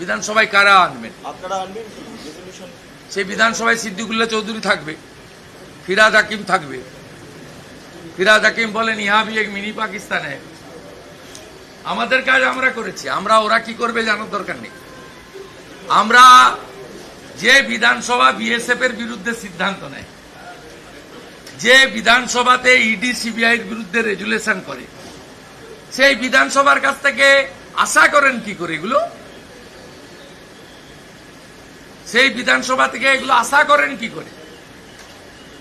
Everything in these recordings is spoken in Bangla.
বিধানসভায় কারা আনবেন? সেই বিধানসভায় সিদ্দিকুল্লাহ চৌধুরী থাকবে ফিরাদ হাকিম থাকবে। ফিরাদ হাকিম বলেন ইহা ভি এক মিনি পাকিস্তান। আমাদের কাজ আমরা করেছি আমরা ওরা কি করবে জানার দরকার নেই। আমরা যে বিধানসভা বিএসএফ এর বিরুদ্ধে সিদ্ধান্ত নেয় যে বিধানসভাতে ইডি সিবিআই এর বিরুদ্ধে রেজুলেশন করে সেই বিধানসভার কাছ থেকে আশা করেন কি করে এগুলো? সেই বিধানসভা থেকে এগুলো আশা করেন কি করে?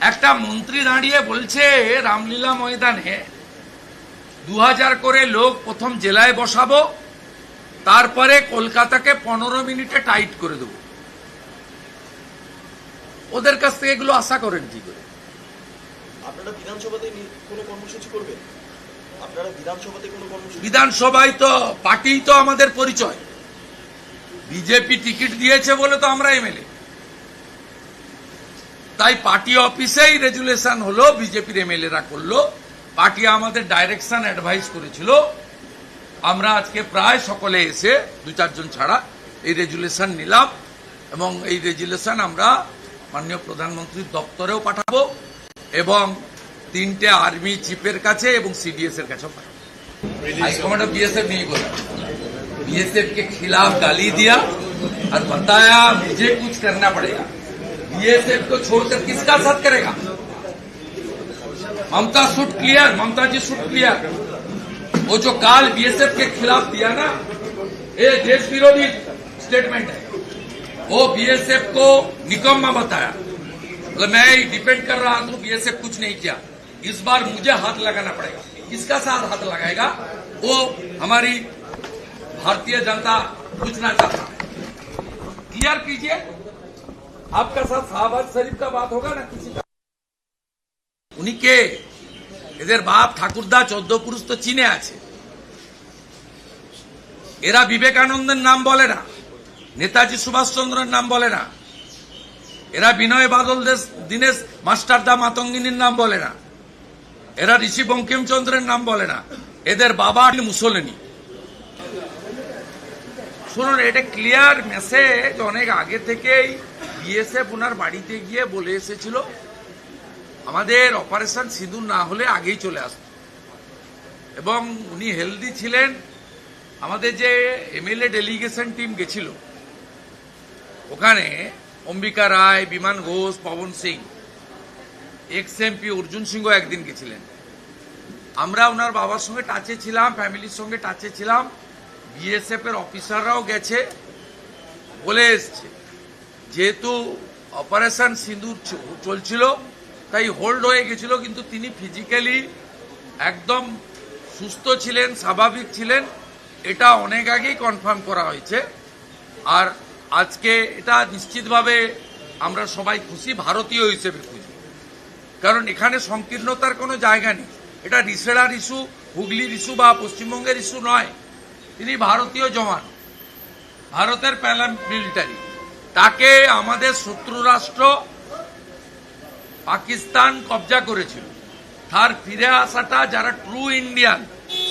একটা মন্ত্রী দাঁড়িয়ে বলছে রামলীলা ময়দানে দু হাজার করে লোক প্রথম জেলায় বসাবো তারপরে কলকাতাকে পনেরো মিনিটে টাইট করে দেবো। ওদের কাছ থেকে এগুলো আশা করেন কি করে? আপনারা বিধানসভাতে কোনো কর্মসূচি করবেন? আপনারা বিধানসভাতে কোনো কর্মসূচি বিধানসভায় তো পার্টি তো আমাদের পরিচয়। বিজেপি টিকিট দিয়েছে বলে তো আমরা এমএলএ তাই পার্টি অফিসেই রেজুলেশন হলো বিজেপির এমএলএ রা করল। পার্টি আমাদের ডাইরেকশন অ্যাডভাইস করেছিল। আমরা আজকে প্রায় সকলে এসে দু চারজন ছাড়া এই রেজুলেশন নিলাম এবং এই রেজুলেশন আমরা মাননীয় প্রধানমন্ত্রীর দপ্তরেও পাঠাবো এবং তিনটে আর্মি চিফের কাছে এবং সিডিএস এর কাছেও পাঠাবো। হাইকমান্ড অফ বিএসএফ নিয়ে বললাম बीएसएफ के खिलाफ गाली दिया और बताया मुझे कुछ करना पड़ेगा। बीएसएफ को छोड़कर किसका साथ करेगा? ममता शूट क्लियर ममता जी सुट क्लियर वो जो काल बीएसएफ के खिलाफ दिया ना, ये देश विरोधी स्टेटमेंट है। वो बीएसएफ को निकम्मा बताया। मतलब मैं डिपेंड कर रहा हूँ बीएसएफ कुछ नहीं किया। इस बार मुझे हाथ लगाना पड़ेगा। किसका साथ हाथ लगाएगा? वो हमारी भारतीय जनता पूछना चाहता है क्लियर कीजिए आपका साथ शाहबाज शरीफ का बात होगा ना किसी का উনি কে এদের বাপ ঠাকুরদা চোদ্দ পুরুষ তো চীনে আছে এরা বিবেকানন্দের নাম বলে না নেতাজি সুভাষচন্দ্রের নাম বলে না এরা বিনয় বাদল দেশ দীনেশ মাস্টারদা মাতঙ্গিনীর নাম বলে না এরা ঋষি বঙ্কিমচন্দ্রের নাম বলে না এদের বাবা মুসলিনী শুনুন, এটা ক্লিয়ার মেসেজ অনেক আগে থেকেই বিএসএফ ওনার বাড়িতে গিয়ে বলে এসেছিল। আমাদের অপারেশন সিঁদুর না হলে আগেই চলে আসত। এবং উনি হেলদি ছিলেন। আমাদের যে এমএলএ ডেলিগেশন টিম গেছিল, ওখানে অম্বিকা রায়, বিমান ঘোষ, পবন সিং এক্স এমপি অর্জুন সিংহ একদিন গেছিলেন। আমরা ওনার বাবার সঙ্গে টাচে ছিলাম ফ্যামিলির সঙ্গে টাচে ছিলাম। বিএসএফ এর অফিসাররাও গেছে, বলে এসছে। যেহেতু অপারেশন সিঁদুর চলছিল, তাই হোল্ড হয়ে গেছিল, কিন্তু তিনি ফিজিক্যালি একদম সুস্থ ছিলেন, স্বাভাবিক ছিলেন। এটা অনেক আগেই কনফার্ম করা হয়েছে। আর আজকে এটা নিশ্চিতভাবে আমরা সবাই খুশি, ভারতীয় হিসেবে খুশি। কারণ এখানে সংকীর্ণতার কোনো জায়গা নেই। এটা রিসেড়ার ইস্যু হুগলির ইস্যু বা পশ্চিমবঙ্গের ইস্যু নয়। তিনি ভারতীয় জওয়ান। ভারতের প্যারামিলিটারি। তাকে আমাদের শত্রু রাষ্ট্র পাকিস্তান কবজা করেছিল। তার ফিরে আসাটা যারা ট্রু ইন্ডিয়ান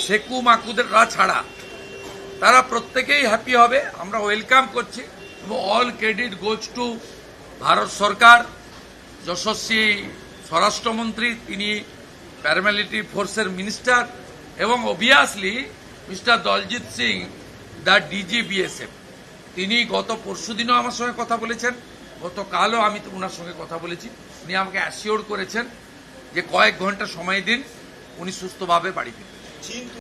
সেকু মাকুদেররা ছাড়া। তারা প্রত্যেকেই হ্যাপি হবে। আমরা ওয়েলকাম করছি এবং all credit goes to Bharat সরকার। যশস্বী স্বরাষ্ট্রমন্ত্রী, তিনি প্যারামিলিটারি ফোর্সের মিনিস্টার এবং obviously mister Daljit Singh the DG BSF তিনি গত পরশুদিনও আমার সঙ্গে কথা বলেছেন। গতকালও আমি ওনার সঙ্গে কথা বলেছি। উনি আমাকে অ্যাসিওর করেছেন যে কয়েক ঘণ্টা সময় দিন, উনি সুস্থভাবে বাড়ি ফিরবেন।